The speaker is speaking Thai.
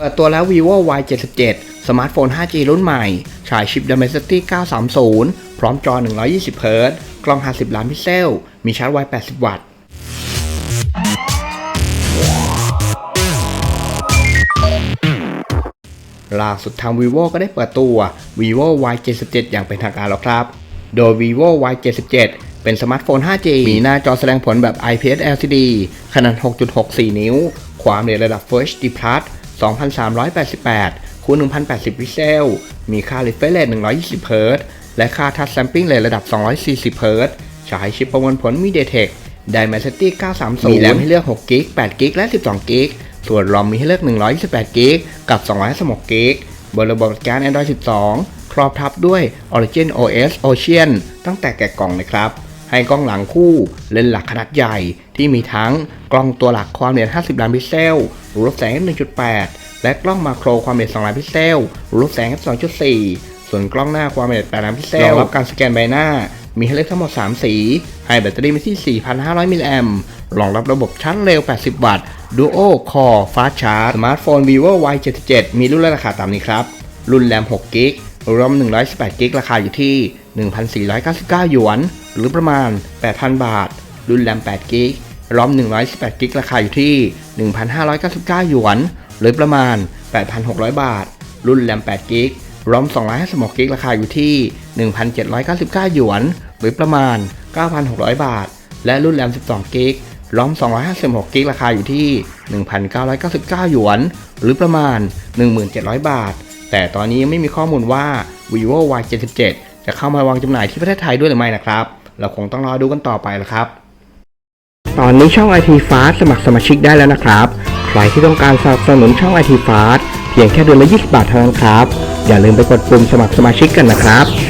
เปิดตัวแล้ว vivo y 7 7สมาร์ทโฟน 5G รุ่นใหม่ ฉายชิป Dimensity 930 พร้อมจอ 120เฮิรตกล้อง 50 ล้านพิกเซล มีชาร์จไว 80 วัตต์ ล่าสุดทาง vivo ก็ได้เปิดตัว vivo y 7 7อย่างเป็นทางการแล้วครับ โดย vivo y 7 7เป็นสมาร์ทโฟน 5G มีหน้าจอแสดงผลแบบ IPS LCD ขนาด 6.64 นิ้ว ความเร็วระดับ Full HD Plus 2388 คูณ 1080พิกเซล มีค่า refresh rate 120 เฮิรตและค่า touch sampling rate ระดับ 240 เฮิรตใช้ชิปประมวลผล MediaTek Dimensity 930 มีแรมให้เลือก 6 g b 8 g b และ 12 g b ส่วน ROM มีให้เลือก 128 g b กับ 256 g b บนระบบการ Android 12 ครอบทับด้วย Origin OS Ocean ตั้งแต่แกะกล่องเลยครับ ให้กล้องหลังคู่เลนส์หลักขนาดใหญ่ที่มีทั้งกล้องตัวหลักความละเอียด 50 ล้านพิกเซลรูปแสง 1.8 และกล้องมาโครความละเอียด 2 ล้านพิกเซลรูปแสง 2.4 ส่วนกล้องหน้าความละเอียด 8 ล้านพิกเซลรองรับการสแกนใบหน้า มีให้เลือกทั้งหมด 3 สี ให้แบตเตอรี่มาที่ 4,500 มิลลิแอมป์รองรับระบบชาร์จเร็ว 80 วัตต์ Duo Core Fast Charge สมาร์ทโฟน vivo y 7 7 มีรุ่นและราคาตามนี้ครับ รุ่นแรม6กิก รอม118 กิก ราคาอยู่ที่ 1,499 หยวน หรือประมาณ 8,000 บาท รุ่นแรม 8 กิกรอม 118 กิก ราคาอยู่ที่ 1,599 หยวน หรือประมาณ 8,600 บาท รุ่นแรม 8 กิกรอม 256 กิก ราคาอยู่ที่ 1,799 หยวน หรือประมาณ 9,600 บาท และรุ่นแรม 12 กิกรอม 256 กิก ราคาอยู่ที่ 1,999 หยวน หรือประมาณ 1,700 บาท แต่ตอนนี้ยังไม่มีข้อมูลว่า vivo y 7 7จะเข้ามาวางจำหน่ายที่ประเทศไทยด้วยหรือไม่นะครับ เราคงต้องรอดูกันต่อไปละครับ ตอนนี้ช่อง IT Fast สมัครสมาชิกได้แล้วนะครับ ใครที่ต้องการสนับสนุนช่อง IT Fast เพียงแค่เดือนละ 20 บาทเท่านั้นครับ อย่าลืมไปกดปุ่มสมัครสมาชิกกันนะครับ